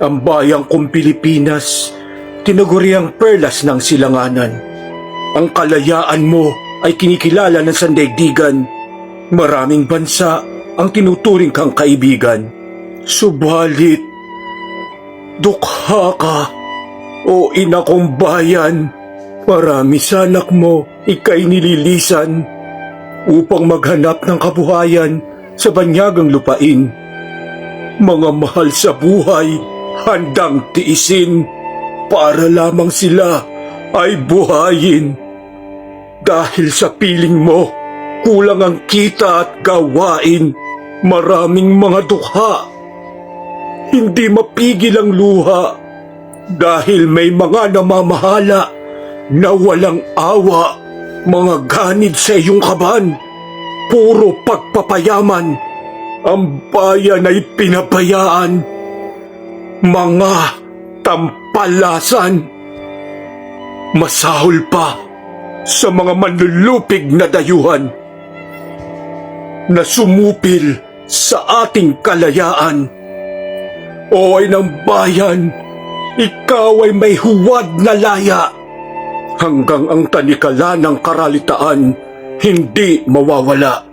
Ang bayang kong Pilipinas, tinaguriang perlas ng silanganan. Ang kalayaan mo ay kinikilala ng sandaigdigan. Maraming bansa ang tinuturing kang kaibigan. Subalit, dukha ka, o ina kong bayan. Marami sa anak mo ikay nililisan upang maghanap ng kabuhayan sa banyagang lupain. Mga mahal sa buhay, handang tiisin para lamang sila ay buhayin. Dahil sa piling mo, kulang ang kita at gawain. Maraming mga dukha. Hindi mapigil ang luha dahil may mga namamahala na walang awa, mga ganid sa iyong kaban. Puro pagpapayaman, ang bayan ay pinabayaan. Mga tampalasan. Masahol pa sa mga manlulupig na dayuhan na sumupil sa ating kalayaan. Oy ng bayan, ikaw ay may huwad na laya hanggang ang tanikala ng karalitaan hindi mawawala.